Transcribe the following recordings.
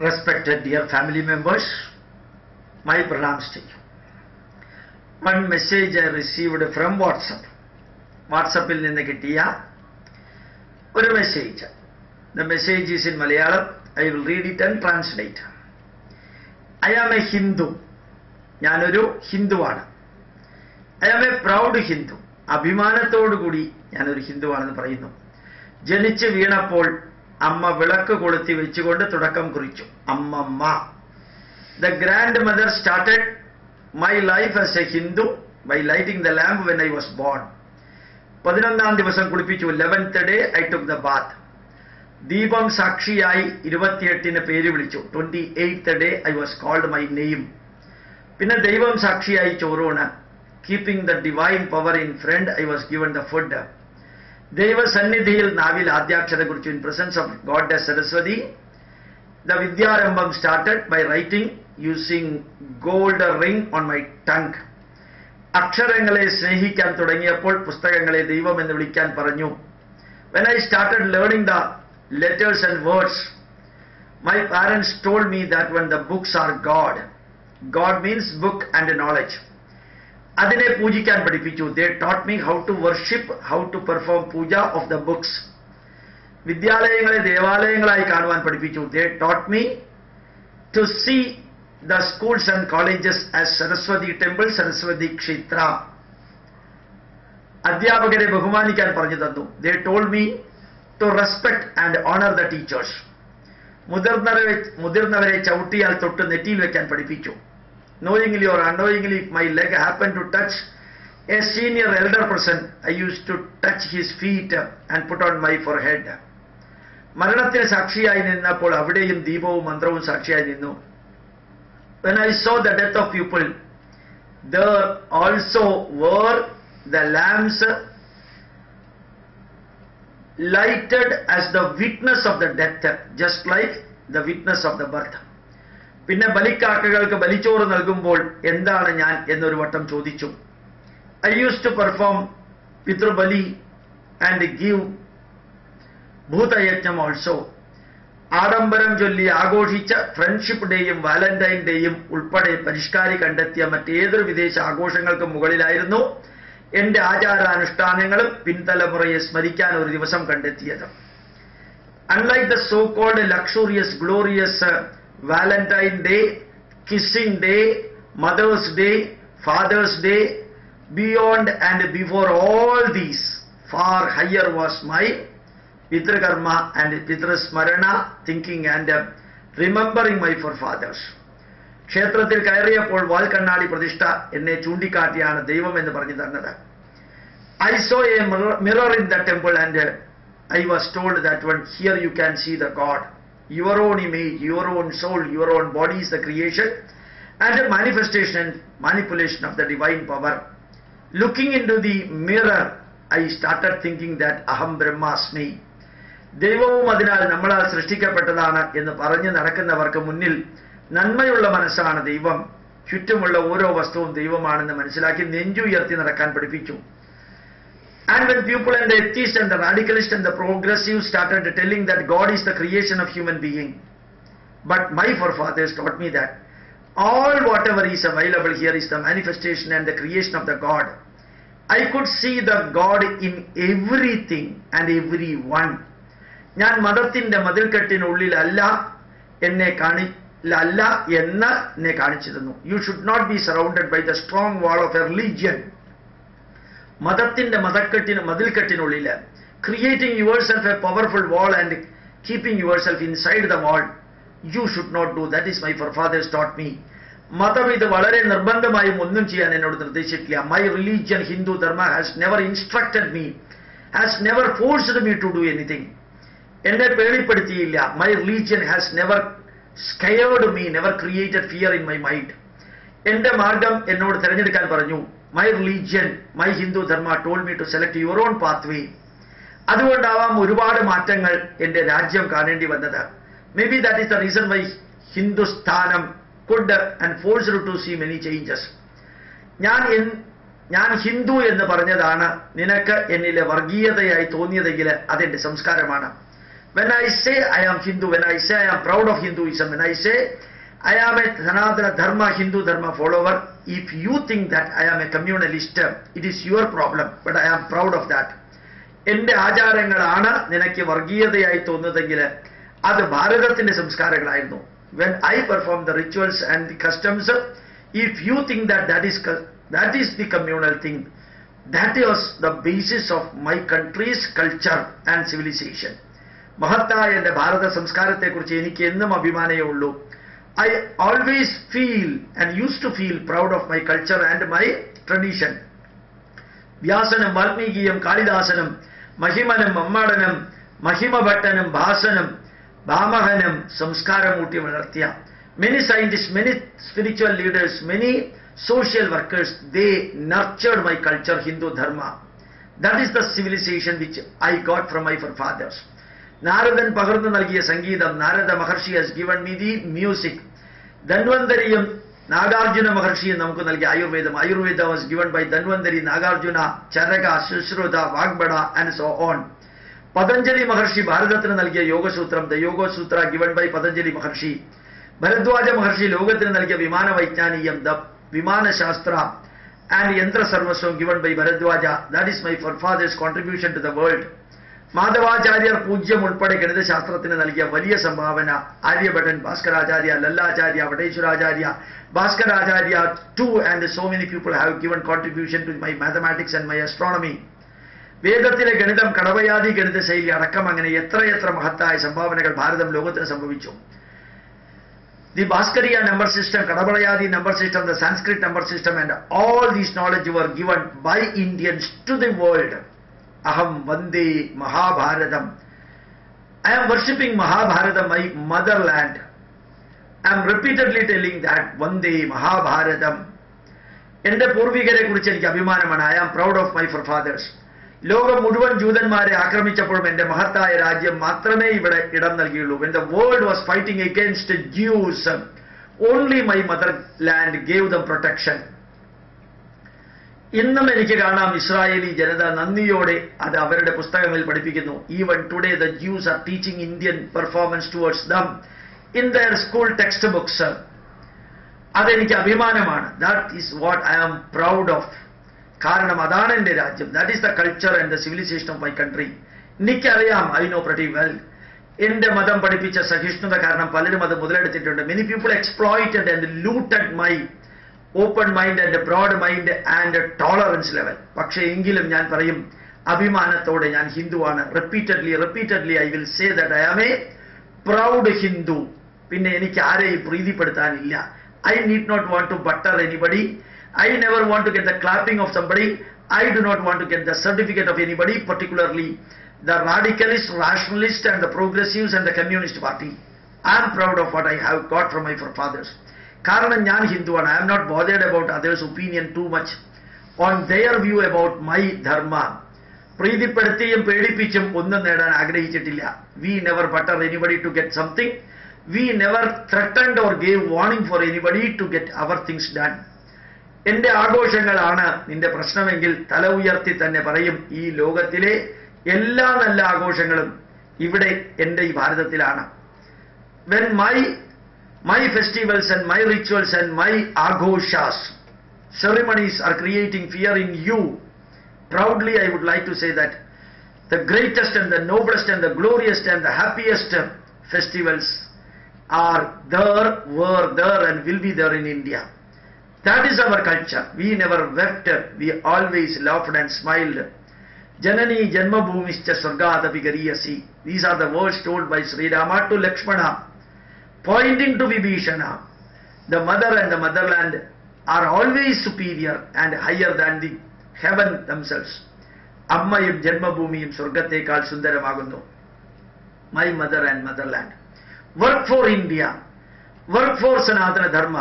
Respected dear family members, my pranams to you. One message I received from WhatsApp. വാട്സപ്പിൽ നിന്ന് കിട്ടിയ ഒരു message the message is in Malayalam I will read it and translate I am a Hindu ഞാനൊരു ഹിന്ദുവാണ്. I am a proud Hindu അഭിമാനത്തോടുകൂടി ഞാനൊരു ഹിന്ദുവാണെന്ന് പറയുന്നു. ജനിച്ച് വീണപ്പോൾ അമ്മ വിളക്ക് കൊളുത്തി വെച്ചുകൊണ്ട് തുടക്കം കുറിച്ചു. അമ്മമ്മ. The grandmother started my life as a Hindu by lighting the lamp when I was born പതിനൊന്നാം ദിവസം കുളിപ്പിച്ചു. Eleventh day I took the bath ദീപം സാക്ഷിയായി ഇരുപത്തിയെട്ടിന് പേര് വിളിച്ചു. Twenty eighth day I was called my നെയ്യും പിന്നെ ദൈവം സാക്ഷിയായി ചോറൂണ്. Keeping the divine power in front I was given the food ദൈവസന്നിധിയിൽ നാവിൽ ആദ്യാക്ഷരം കുറിച്ചു in presence of god Saraswati the Vidyarambham started by writing using gold ring on my tongue അക്ഷരങ്ങളെ സ്നേഹിക്കാൻ തുടങ്ങിയപ്പോൾ പുസ്തകങ്ങളെ ദൈവം എന്ന് വിളിക്കാൻ പറഞ്ഞു when I started learning the letters and words my parents told me that one the books are god god means book and knowledge അതിനെ പൂജിക്കാൻ പഠിപ്പിച്ചു they taught me how to worship how to perform puja of the books വിദ്യാലയങ്ങളെ ദേവാലയങ്ങളായി കാണുവാൻ പഠിപ്പിച്ചു they taught me to see the schools and colleges as Saraswati Temple, Saraswati Kshetra. അധ്യാപകരെ ബഹുമാനിക്കാൻ പറഞ്ഞു തന്നു they told me to respect and honour the teachers മുതിർന്നവരെ മുതിർന്നവരെ ചവിട്ടിയാൽ തൊട്ട് നെറ്റിയിൽ വെക്കാൻ പഠിപ്പിച്ചു Knowingly or unknowingly my leg happen to touch a senior elder person I use to touch his feet and put on my forehead മരണത്തിന് സാക്ഷിയായി നിന്നപ്പോൾ അവിടെയും ദീപവും മന്ത്രവും സാക്ഷിയായി നിന്നു when I saw the death of people, there also were the lamps lighted as the witness of the death, just like the witness of the birth. പിന്നെ ബലിക്കാക്കകൾക്ക് ബലിച്ചോറ് നൽകുമ്പോൾ എന്താണ് ഞാൻ എന്നൊരു വട്ടം ചോദിച്ചു. I use to perform pitrubali and give bhootayajnam also ആഡംബരം ചൊല്ലി ആഘോഷിച്ച friendship ഡേയും Valentine ഡേയും ഉൾപ്പെടെ പരിഷ്കാരി കണ്ടെത്തിയ മറ്റേതൊരു വിദേശ ആഘോഷങ്ങൾക്കും മുകളിലായിരുന്നു എന്റെ ആചാരാനുഷ്ഠാനങ്ങളും പിൻതലമുറയെ സ്മരിക്കാൻ ഒരു ദിവസം കണ്ടെത്തിയത്. Unlike the so called luxurious glorious Valentine day kissing day mother's day father's day beyond and before all these far higher was my പിതൃകർമ്മ and പിതൃസ്മരണ thinking and remembering my forefathers ക്ഷേത്രത്തിൽ കയറിയപ്പോൾ വാൽ കണ്ണാടി പ്രതിഷ്ഠ എന്നെ ചൂണ്ടിക്കാട്ടിയാണ് ദൈവം എന്ന് പറഞ്ഞു തന്നത് I saw a mirror in the temple and I was told that one here you can see the god your own image your own soul your own body is the creation and manifestation and manipulation of the divine power looking into the mirror I started thinking that അഹം ബ്രഹ്മാസ്മി ദൈവവും അതിനാൽ നമ്മളാൽ സൃഷ്ടിക്കപ്പെട്ടതാണ് എന്ന് പറഞ്ഞു നടക്കുന്നവർക്ക് മുന്നിൽ നന്മയുള്ള മനസ്സാണ് ദൈവം. ചുറ്റുമുള്ള ഓരോ വസ്തുവും ദൈവമാണെന്ന് മനസ്സിലാക്കി നെഞ്ചുയർത്തി നടക്കാൻ പഠിപ്പിച്ചു. And when people and the atheist and the radicalist and the progressive started telling that God is the creation of human being but my forefathers taught me that all whatever is available here is the manifestation and the creation of the God. I could see the God in everything and everyone. ഞാൻ മതത്തിന്റെ മതിൽക്കെട്ടിനുള്ളിലല്ല എന്നെ കാണി അല്ല എന്ന് എന്നെ കാണിച്ചിരുന്നു you should not be surrounded by the strong wall of a religion മതത്തിന്റെ മതക്കെട്ടിന് മതിൽക്കെട്ടിനുള്ളിൽ creating yourself a powerful wall and keeping yourself inside the wall you should not do that is my forefathers taught me മതം ഇത് വളരെ നിർബന്ധമായും ഒന്നും ചെയ്യാൻ എന്നോട് നിർദ്ദേശിച്ചിട്ടില്ല. My religion Hindu dharma has never instructed me has never forced me to do anything എന്നെ പേടിപ്പെടുത്തിയില്ല. My religion has never scared me never created fear in my mind എന്റെ മാർഗം എന്നോട് തിരഞ്ഞെടുക്കാൻ പറഞ്ഞു. My religion my Hindu dharma told me to select your own path അതുകൊണ്ടാവാം ഒരുപാട് മാറ്റങ്ങൾ എന്റെ രാജ്യം കാണേണ്ടി വന്നത്. May be that is the reason why ഹിന്ദുസ്ഥാനം could and force to see many changes ഞാൻ ഞാൻ ഹിന്ദു എന്ന് പറഞ്ഞതാണ് നിനക്ക് എന്നിലെ വർഗീയതയായി തോന്നിയതെങ്കിൽ അതെന്റെ സംസ്കാരമാണ്. When I say I am Hindu when I say I am proud of Hinduism when I say I am a Sanatana Dharma, Hindu Dharma follower, if you think that I am a communalist, it is your problem, but I am proud of that. എന്റെ ആചാരങ്ങളാണ് നിനക്ക് വർഗീയതയായി തോന്നുന്നതെങ്കിൽ അത് ഭാരതത്തിന്റെ സംസ്കാരങ്ങളായിരുന്നു. When I perform the rituals and the customs if you think that that is that is the communal thing that was the basis of my country's culture and civilization മഹത്തായ എന്റെ ഭാരത സംസ്കാരത്തെക്കുറിച്ച് എനിക്ക് എന്നും അഭിമാനമേ ഉള്ളൂ. I always feel and use to feel proud of my culture and my tradition വ്യാസനും വാൽമീകിയും കാളിദാസനും മഹിമനും മമ്മാടനും മഹിമഭട്ടനും ഭാസനും ഭാമഹനും സംസ്കാരമൂട്ടി വളർത്തിയ many scientist many spiritual leaders many social workers they nurtured my culture Hindu dharma that is the civilization which I got from my fathers Narada പകർന്നു നൽകിയ സംഗീതം Narada Maharshi has given me the music ധന്വന്തരിയും Nagarjuna മഹർഷിയും നമുക്ക് നൽകിയ Ayurveda. Ayurveda was given by Dhanvantari Nagarjuna Charaka Sushruta Vagbhata and so on Patanjali Maharshi ഭാരതത്തിന് നൽകിയ Yogasutra the Yogasutra given by Patanjali Maharshi. Bharadwaja Maharshi ലോകത്തിന് നൽകിയ വിമാന വൈജ്ഞാനീയം the Vimanashastra and Yantra Sarvasvam given by Bharadwaja. That is my forefathers contribution to the world Madhavacharya പൂജ്യം ഉൾപ്പെടെ ഗണിതശാസ്ത്രത്തിന് നൽകിയ വലിയ സംഭാവന Aryabhata Bhaskaracharya Lallacharya Vateshvaracharya. Bhaskaracharya two and so many people have given contribution to my mathematics and my astronomy വേദത്തിലെ ഗണിതം കടവയാതി ഗണിത ശൈലി അടക്കം അങ്ങനെ എത്രയെത്ര മഹത്തായ സംഭാവനകൾ ഭാരതം ലോകത്തിന് സംഭവിച്ചു. The Bhaskariya number system Katapayadi number system the Sanskrit number system and all these knowledge were given by Indians to the world അഹം വന്ദേ Mahabharatam. I am worshipping Mahabharatam my motherland I am repeatedly telling that വന്ദേ മഹാഭാരതം. എന്റെ പൂർവികരെ കുറിച്ച് എനിക്ക് അഭിമാനമാണ്. I am proud of my fathers ലോകം മുഴുവൻ ജൂതന്മാരെ ആക്രമിച്ചപ്പോഴും എന്റെ മഹത്തായ രാജ്യം മാത്രമേ ഇവിടെ ഇടം നൽകിയുള്ളൂ. The world was fighting against Jews only my mother land gave them protection ഇന്നും എനിക്ക് കാണാം ഇസ്രായേലി ജനത നന്ദിയോടെ അത് അവരുടെ പുസ്തകങ്ങളിൽ പഠിപ്പിക്കുന്നു. Even today the Jews are teaching Indian performance towards them in their school text books അതെനിക്ക് അഭിമാനമാണ്. That is what I am proud of കാരണം അതാണ് എന്റെ രാജ്യം. That is the culture and the civilization of my country എനിക്കറിയാം I know pretty well എന്റെ മതം പഠിപ്പിച്ച സഹിഷ്ണുത കാരണം പലരും അത് മുതലെടുത്തിട്ടുണ്ട്. Many people exploited and looted my Open mind and broad mind and tolerance level പക്ഷേ എങ്കിലും ഞാൻ പറയും അഭിമാനത്തോടെ ഞാൻ ഹിന്ദുവാണ് repeatedly repeatedly I will say that I am a proud Hindu പിന്നെ എനിക്ക് ആരെയും പ്രീതിപ്പെടുത്താനില്ല I need not want to butter anybody I never want to get the clapping of somebody I do not want to get the certificate of anybody particularly the radicalist, rationalist, and the progressives and the communist party. I am proud of what I have got from my forefathers. കാരണം ഞാൻ ഹിന്ദുവാണ്. I am not bothered about others opinion too much on their view about my dharma പ്രീതിപ്പെടുത്തിയും പേടിപ്പിച്ചും ഒന്നും നേടാൻ ആഗ്രഹിച്ചിട്ടില്ല. We never butter anybody to get something we never threatened or gave warning for anybody to get our things done എന്റെ ആഘോഷങ്ങളാണ് നിന്റെ പ്രശ്നമെങ്കിൽ തല ഉയർത്തി തന്നെ പറയും ഈ ലോകത്തിലെ എല്ലാ നല്ല ആഘോഷങ്ങളും ഇവിടെ എന്റെ ഈ ഭാരതത്തിലാണ്. When my my festivals and my rituals and my aghoshas, ceremonies are creating fear in you. Proudly, I would like to say that the greatest and the noblest and the glorious and the happiest festivals are there, were there, and will be there in India. That is our culture. We never wept, we always laughed and smiled. Janani Janmabhumischa Swargadapi Gariyasi. These are the words told by Sri Rama to Lakshmana pointing to Vibhishana, the mother and the motherland are always superior and higher than the heaven themselves. അമ്മയും ജന്മഭൂമിയും സ്വർഗത്തേക്കാൾ സുന്ദരമാകുന്നു my mother and motherland work for India work for Sanatana dharma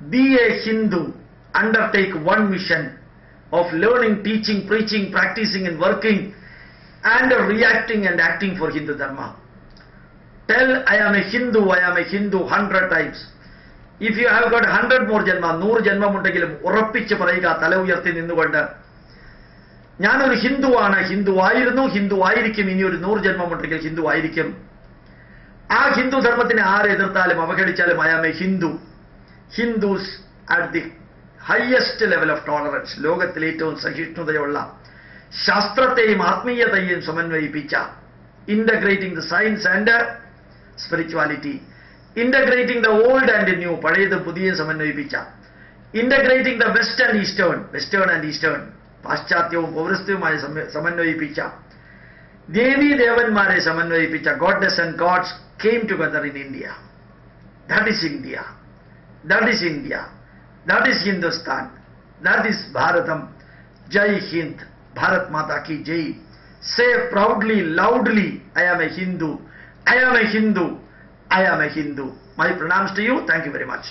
be a Hindu undertake one mission of learning teaching preaching practising and working and reacting and acting for Hindu dharma Tell I am a Hindu, I am a Hindu hundred times. If you have got hundred more ജന്മ നൂറ് ജന്മമുണ്ടെങ്കിലും ഉറപ്പിച്ച് പറയുക തല ഉയർത്തി നിന്നുകൊണ്ട്. ഞാനൊരു ഹിന്ദുവാണ് ഹിന്ദു ആയിരുന്നു ഹിന്ദു ആയിരിക്കും ഇനി ഒരു നൂറ് ജന്മമുണ്ടെങ്കിൽ ഹിന്ദു ആയിരിക്കും. ആ ഹിന്ദു ധർമ്മത്തിനെ ആരെ എതിർത്താലും അവഗണിച്ചാലും I am a Hindu Hindus at the highest level of tolerance ലോകത്തിലെ ഏറ്റവും സഹിഷ്ണുതയുള്ള ശാസ്ത്രത്തെയും ആത്മീയതയെയും സമന്വയിപ്പിച്ച integrating the science and spirituality integrating the old and new പഴയതും പുതിയ സമന്വയിപ്പിച്ച integrating the west and eastern western and eastern പാശ്ചാത്യവും പൗരസ്ത്യവുമായി സമ- സമന്വയിപ്പിച്ച ദേവീ ദേവന്മാരെ സമന്വയിപ്പിച്ച goddess and gods came together in India that is India that is India that is Hindustan that is Bharatam Jai Hind Bharat Mata Ki Jai say proudly loudly I am a Hindu I am a Hindu. I am a Hindu. My pronouns to you. Thank you very much.